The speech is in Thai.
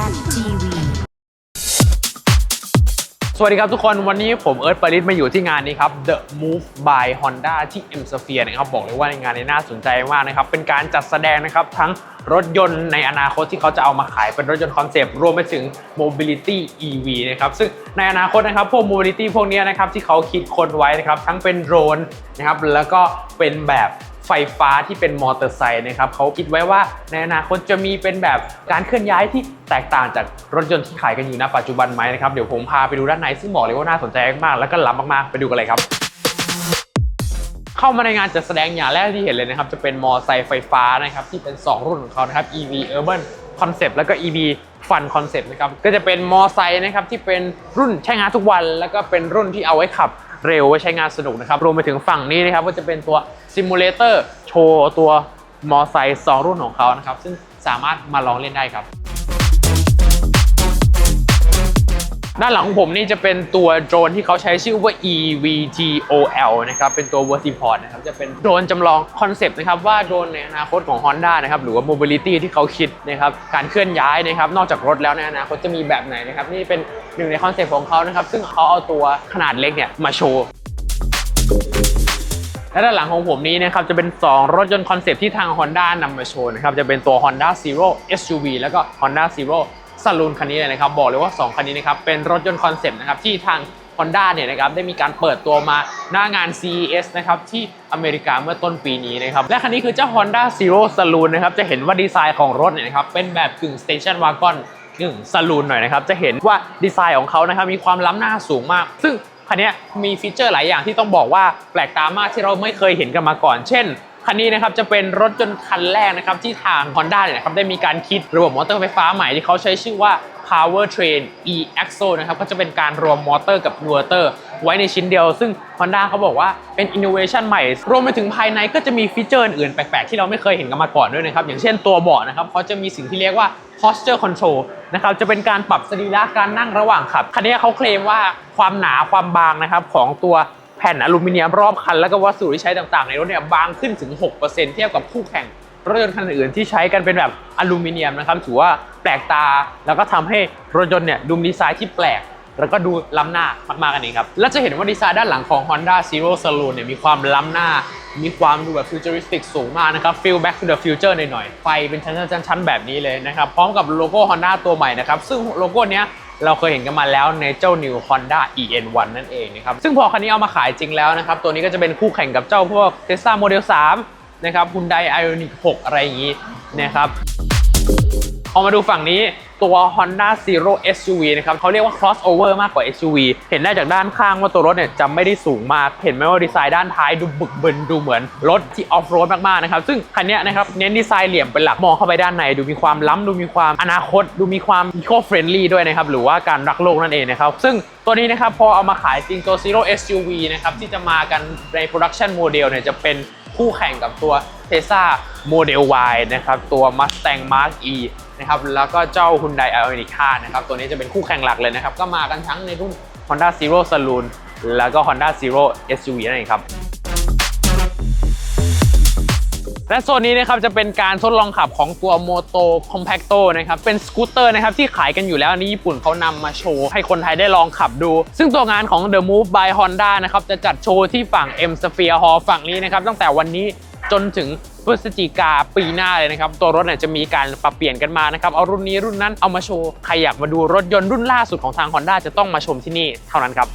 Zen TV สวัสดีครับทุกคนวันนี้ผมเอิร์ธปริศมาอยู่ที่งานนี้ครับ The Move by Honda ที่ M Sphere นะครับบอกเลยว่าในงานนี้น่าสนใจมากนะครับ เป็นการจัดแสดงนะครับทั้งรถยนต์ในอนาคตที่เขาจะเอามาขายเป็นรถยนต์คอนเซปต์รวมไปถึง Mobility EV นะครับซึ่งในอนาคตนะครับพวก Mobility พวกนี้นะครับที่เขาคิดค้นไว้นะครับทั้งเป็นโดรนนะครับแล้วก็เป็นแบบ ไฟฟ้าที่เป็นมอเตอร์ไซค์นะครับเขาคิดไว้ว่าในอนาคตจะมีเป็นแบบการเคลื่อนย้ายที่แตกต่างจากรถยนต์ที่ขายกันอยู่ณปัจจุบันไหมนะครับเดี๋ยวผมพาไปดูด้านในซึ่งบอกเลยว่าน่าสนใจมากๆแล้วก็ล้ำมากๆไปดูกันเลยครับเข้ามาในงานจัดแสดงอย่างแรกที่เห็นเลยนะครับ จะเป็นมอไซค์ไฟฟ้านะครับ ที่เป็น 2 รุ่นของเขานะครับ EV Urban Concept แล้วก็ EV Fun Concept นะครับ ก็จะเป็นมอไซค์นะครับ ที่เป็นรุ่นใช้งานทุกวัน แล้วก็เป็นรุ่นที่เอาไว้ขับ เร็วไว้ใช้งานสนุกนะครับ รวมไปถึงฝั่งนี้นะครับก็จะเป็นตัวซิมูเลเตอร์โชว์ตัวมอไซค์2รุ่นของเขานะครับ ซึ่งสามารถมาลองเล่นได้ครับ ด้านหลังของผมนี่จะเป็นตัวโดรนที่เขาใช้ชื่อว่า EVTOL นะครับเป็นตัว Vertiport นะครับจะเป็นโดรนจำลองคอนเซปต์นะครับว่าโดรนในอนาคตของ Honda นะครับหรือว่า Mobility ที่เขาคิดนะครับการเคลื่อนย้ายนะครับนอกจากรถแล้วในอนาคตจะมีแบบไหนนะครับนี่เป็นหนึ่งในคอนเซปต์ของเขานะครับซึ่งเขาเอาตัวขนาดเล็กเนี่ยมาโชว์และด้านหลังของผมนี้นะครับจะเป็น 2 รถยนต์คอนเซปต์ที่ทาง Honda นำมาโชว์นะครับจะเป็นตัว Honda Zero SUV แล้วก็ Honda Zero Saloon คันนี้เลยนะครับบอกเลยว่า 2 คันนี้นะครับเป็นรถยนต์คอนเซปต์นะครับที่ทาง Honda เนี่ยนะครับได้มีการเปิดตัวมาหน้างาน CES นะครับที่อเมริกาเมื่อต้นปีนี้นะครับและคันนี้คือเจ้า Honda Zero Saloon นะครับจะเห็นว่าดีไซน์ของรถเนี่ยนะครับเป็นแบบกึ่ง Station Wagon กึ่งซาลูนหน่อยนะครับจะเห็นว่าดีไซน์ของเขานะครับมีความล้ำหน้าสูงมาก ซึ่งคันนี้มีฟีเจอร์หลายอย่างที่ต้องบอกว่าแปลกตามากที่เราไม่เคยเห็นกันมาก่อน เช่น คันนี้นะครับจะเป็นรถยนคันแรกนะครับที่ทาง Honda เนี่ยนะครับได้มีการคิดระบบมอเตอร์ไฟฟ้าใหม่ที่เขาใช้ชื่อว่า Powertrain e-axle นะครับก็จะเป็นการรวมมอเตอร์กับอินเวอร์เตอร์ไว้ในชิ้นเดียว ซึ่ง Honda เขาบอกว่าเป็น innovation ใหม่ รวมไปถึงภายในก็จะมีฟีเจอร์อื่นแปลกๆ ที่เราไม่เคยเห็นกันมาก่อนด้วยนะครับ อย่างเช่นตัวเบาะนะครับเขาจะมีสิ่งที่เรียกว่า posture control นะครับจะเป็นการปรับสรีระการนั่งระหว่างขับ คันนี้เขาเคลมว่าความหนาความบางนะครับของตัว แผ่นอลูมิเนียมรอบคัน แล้วก็วัสดุที่ใช้ต่างๆ ในรถเนี่ยบางขึ้นถึง 6%เทียบกับคู่แข่งรถยนต์คันอื่นที่ใช้กันเป็นแบบอลูมิเนียมนะครับถือว่าแปลกตาแล้วก็ทำให้รถยนต์เนี่ยดูมีดีไซน์ที่แปลก แล้วก็ดูล้ำหน้ามากๆกันเองครับ และจะเห็นว่าดีไซน์ด้านหลังของ Honda Zero Saloon เนี่ยมีความล้ำหน้า มีความดูแบบฟิวเจอริสติกสูงมากนะครับ feel back to the future หน่อยๆไฟเป็นชั้นๆๆแบบนี้เลยนะครับ พร้อมกับโลโก้ Honda ตัวใหม่นะครับ ซึ่งโลโก้เนี้ย เราเคยเห็นกันมาแล้วในเจ้า New Honda EN1 นั่นเองนะครับ ซึ่งพอคันนี้เอามาขายจริงแล้วนะครับ ตัวนี้ก็จะเป็นคู่แข่งกับเจ้าพวก Tesla Model 3 นะครับ Hyundai Ioniq 6 อะไรอย่างนี้นะครับ พอมาดูฝั่งนี้ ตัว Honda Zero SUV นะครับเขาเรียกว่า crossover มากกว่า SUV เห็นได้จากด้านข้างว่าตัวรถเนี่ยจะไม่ได้สูงมาก เห็นไหมว่าดีไซน์ด้านท้ายดูบึกบึนดูเหมือนรถที่ออฟโรดมากๆนะครับซึ่งคันนี้นะครับเน้นดีไซน์เหลี่ยมเป็นหลักมองเข้าไปด้านใน ดูมีความล้ำดูมีความอนาคต ดูมีความ eco friendly ด้วยนะครับหรือว่าการรักโลกนั่นเองนะครับซึ่งตัวนี้นะครับพอเอามาขายจริงตัว Zero SUV นะครับที่จะมากันใน production model เนี่ยจะเป็นคู่แข่งกับตัว Tesla Model Y นะครับตัว Mustang Mark E นะครับแล้วก็เจ้า Hyundai Ioniq 5นะครับตัวนี้จะเป็นคู่แข่งหลักเลยนะครับ ก็มากันทั้งในรุ่น Honda Zero Saloon แล้วก็ Honda Zero SUV นั่นเองครับและโซนนี้นะครับจะเป็นการทดลองขับของตัว Moto Compacto นะครับเป็นสกูตเตอร์นะครับที่ขายกันอยู่แล้วอันนี้ญี่ปุ่นเขานำมาโชว์ให้คนไทยได้ลองขับดู ซึ่งตัวงานของ The Move by Honda นะครับจะจัดโชว์ที่ฝั่ง M Sphere Hall ฝั่งนี้นะครับตั้งแต่วันนี้จนถึง พฤศจิกาปีหน้าเลยนะครับตัวรถเนี่ยจะมีการปรับเปลี่ยนกันมานะครับเอารุ่นนี้รุ่นนั้นเอามาโชว์ใครอยากมาดูรถยนต์รุ่นล่าสุดของทาง Honda จะต้องมาชมที่นี่เท่านั้นครับ